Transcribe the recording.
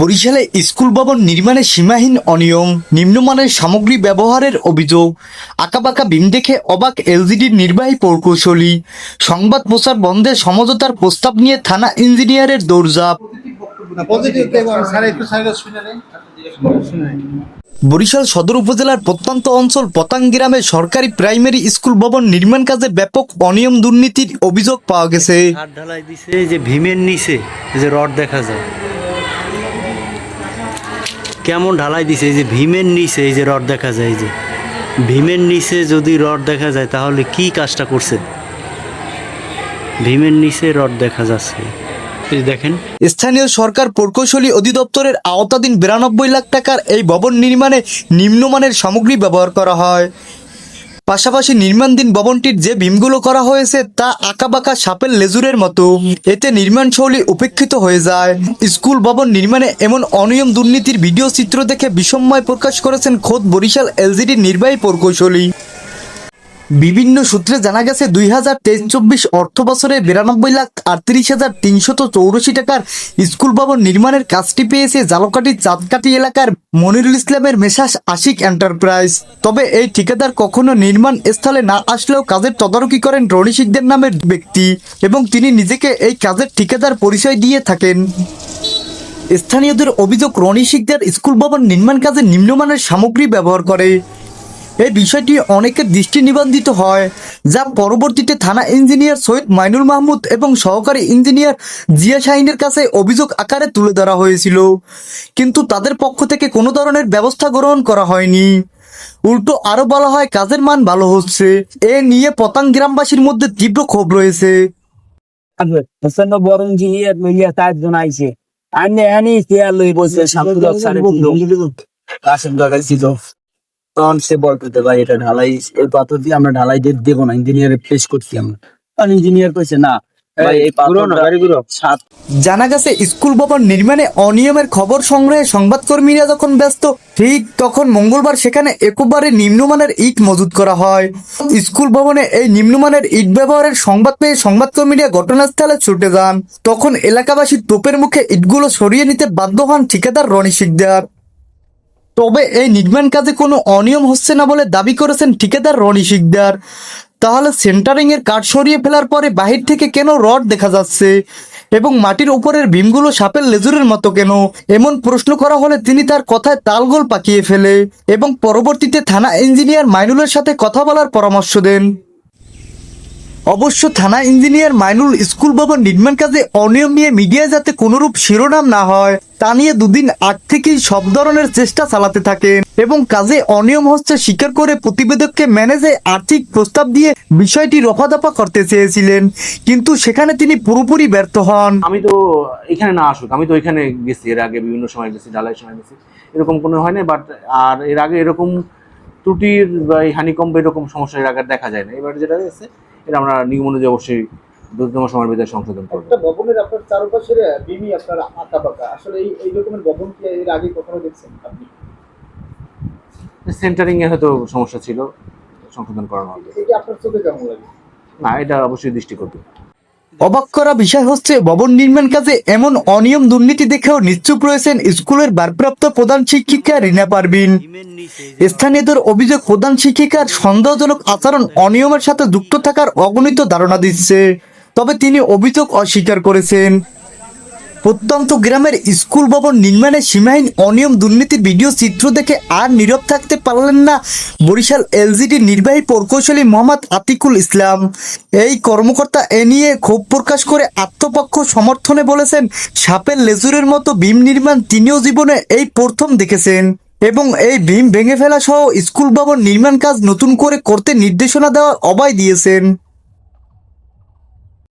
বরিশালে স্কুল ভবন নির্মাণে সীমাহীন অনিয়ম নিম্নমানের সামগ্রী ব্যবহারের অভিযোগ আঁকাবাঁকা বিম দেখে অবাক এলজিডির নির্বাহী প্রকৌশলী সংবাদ প্রচার বন্ধে সমঝোতার প্রস্তাব নিয়ে থানা ইঞ্জিনিয়ারের দৌড়ঝাঁপ। বরিশাল সদর উপজেলার প্রত্যন্ত অঞ্চল পতাং গ্রামে সরকারি প্রাইমারি স্কুল ভবন নির্মাণ কাজে ব্যাপক অনিয়ম দুর্নীতির অভিযোগ পাওয়া গেছে। যে ভীমের নিচে যে রড দেখা যায়। কেমন ঢালাই দিছে, এই যে ভীমের নিচে, এই যে রড দেখা যায়, এই যে ভীমের নিচে যদি রড দেখা যায়, তাহলে কি কাজটা করছে? ভীমের নিচে রড দেখা যাচ্ছে। দেখেন। স্থানীয় সরকার প্রকৌশলী অধিদপ্তরের আওতাধীন বিরানব্বই লাখ টাকার এই ভবন নির্মাণে নিম্নমানের সামগ্রী ব্যবহার করা হয়। পাশাপাশি নির্মাণধীন ভবনটির যে বিমগুলো করা হয়েছে তা আঁকাবাঁকা সাপের লেজুরের মতো। এতে নির্মাণ শৈলী উপেক্ষিত হয়ে যায়। স্কুল ভবন নির্মাণে এমন অনিয়ম দুর্নীতির ভিডিও চিত্র দেখে বিষময় প্রকাশ করেছেন খোদ বরিশাল এলজিডির নির্বাহী প্রকৌশলী। বিভিন্ন সূত্রে জানা গেছে, দুই হাজার তেইশ চব্বিশ অর্থ বছরে বিরানব্বই লাখ আটত্রিশ হাজার তিনশত চৌরাশি টাকার স্কুল ভবন নির্মাণের কাজটি পেয়েছে জালকাটি চাঁদকাটি এলাকার মনিরুল ইসলামের মেসাস আশিক এন্টারপ্রাইজ। তবে এই ঠিকাদার কখনো নির্মাণ স্থলে না আসলেও কাজের তদারকি করেন রনি শিকদের নামের ব্যক্তি এবং তিনি নিজেকে এই কাজের ঠিকাদার পরিচয় দিয়ে থাকেন। স্থানীয়দের অভিযোগ, রনি শিকদার স্কুল ভবন নির্মাণ কাজে নিম্নমানের সামগ্রী ব্যবহার করে। এই বিষয়টি অনেকের দৃষ্টি নিবন্ধিত হয় যা পরবর্তীতে থানা ইঞ্জিনিয়ার সৈয়দ মাইনুল মাহমুদ এবং সহকারী ইঞ্জিনিয়ার জিয়া শাহিনের কাছে অভিযোগ আকারে তুলে ধরা হয়েছিল। কিন্তু তাদের পক্ষ থেকে কোনো ধরনের ব্যবস্থা গ্রহণ করা হয়নি। উল্টো আরও বলা হয় কাজের মান ভালো হচ্ছে। এ নিয়ে পতাং গ্রামবাসীর মধ্যে তীব্র ক্ষোভ রয়েছে। আইছে। লই বসে কাশেম কাকা ছিল। তখন সে বল ভাই এটা ঢালাই এই পাথর দিয়ে আমরা ঢালাই দিয়ে দেবো না ইঞ্জিনিয়ারে পেশ করছি আমরা। তখন ইঞ্জিনিয়ার কইছে না ভাই এই পাথরটা সাত জানা গেছে স্কুল ভবন নির্মাণে অনিয়মের খবর সংগ্রহে সংবাদকর্মীরা যখন ব্যস্ত ঠিক তখন মঙ্গলবার সেখানে একেবারে নিম্নমানের ইট মজুত করা হয়। স্কুল ভবনে এই নিম্নমানের ইট ব্যবহারের সংবাদ পেয়ে সংবাদকর্মীরা ঘটনাস্থলে ছুটে যান। তখন এলাকাবাসী তোপের মুখে ইটগুলো সরিয়ে নিতে বাধ্য হন ঠিকাদার রনি শিকদার। তবে এই নির্মাণ কাজে কোনো অনিয়ম হচ্ছে না বলে দাবি করেছেন ঠিকাদার রনি শিকদার। তাহলে সেন্টারিং এর কাঠ সরিয়ে ফেলার পরে বাহির থেকে কেন রড দেখা যাচ্ছে? এবং মাটির উপরের ভীমগুলো সাপের লেজুরের মতো কেন? এমন প্রশ্ন করা হলে তিনি তার কথায় তালগোল পাকিয়ে ফেলে। এবং পরবর্তীতে থানা ইঞ্জিনিয়ার মাইনুলের সাথে কথা বলার পরামর্শ দেন। অবশ্য থানা ইঞ্জিনিয়ার মাইনুল স্কুল ভবন নির্মাণ কাজে অনিয়ম নিয়ে মিডিয়ায় যাতে কোনোরূপ শিরোনাম না হয়, তা নিয়ে দুদিন আগ থেকেই সব ধরনের চেষ্টা চালাতে থাকেন এবং কাজে অনিয়ম হচ্ছে স্বীকার করে প্রতিবেদককে ম্যানেজে আর্থিক প্রস্তাব দিয়ে বিষয়টি রফাদফা করতে চেয়েছিলেন। কিন্তু সেখানে তিনি পুরোপুরি ব্যর্থ হন। আমি তো এখানে না আসুক, আমি তো এখানে গেছি, এর আগে বিভিন্ন সময় গেছি, ঢালাই সময় গেছি। এরকম কোনো হয় না বাট আর এর আগে এরকম ত্রুটির বা হানিকম্প এরকম সমস্যা এর আগে দেখা যায় না এবার যেটা হয়েছে এটা আমরা নিয়ম অনুযায়ী অবশ্যই দ্রুততম সময়ের ভিতরে সংশোধন করব। একটা ভবনের আপনার চারপাশের বিমি আপনার আঁকা বাঁকা আসলে এই এই রকমের ভবন কি এর আগে কখনো দেখছেন আপনি? সেন্টারিং এ হয়তো সমস্যা ছিল সংশোধন করানো হবে। এটা আপনার চোখে কেমন লাগে? না এটা অবশ্যই দৃষ্টি করবে অবাক করা বিষয় হচ্ছে, ভবন নির্মাণ কাজে এমন অনিয়ম দুর্নীতি দেখেও নিশ্চুপ রয়েছেন স্কুলের ভারপ্রাপ্ত প্রধান শিক্ষিকা রিনা পারবিন স্থানীয়দের অভিযোগ, প্রধান শিক্ষিকার সন্দেহজনক আচরণ অনিয়মের সাথে যুক্ত থাকার অগণিত ধারণা দিচ্ছে। তবে তিনি অভিযোগ অস্বীকার করেছেন। প্রত্যন্ত গ্রামের স্কুল ভবন নির্মাণে সীমাহীন অনিয়ম দুর্নীতির ভিডিও চিত্র দেখে আর নীরব থাকতে পারলেন না বরিশাল এলজিডি নির্বাহী প্রকৌশলী মোহাম্মদ আতিকুল ইসলাম। এই কর্মকর্তা এ নিয়ে ক্ষোভ প্রকাশ করে আত্মপক্ষ সমর্থনে বলেছেন, সাপের লেজুরের মতো বিম নির্মাণ তিনিও জীবনে এই প্রথম দেখেছেন এবং এই ভীম ভেঙে ফেলা সহ স্কুল ভবন নির্মাণ কাজ নতুন করে করতে নির্দেশনা দেওয়ার অবায় দিয়েছেন।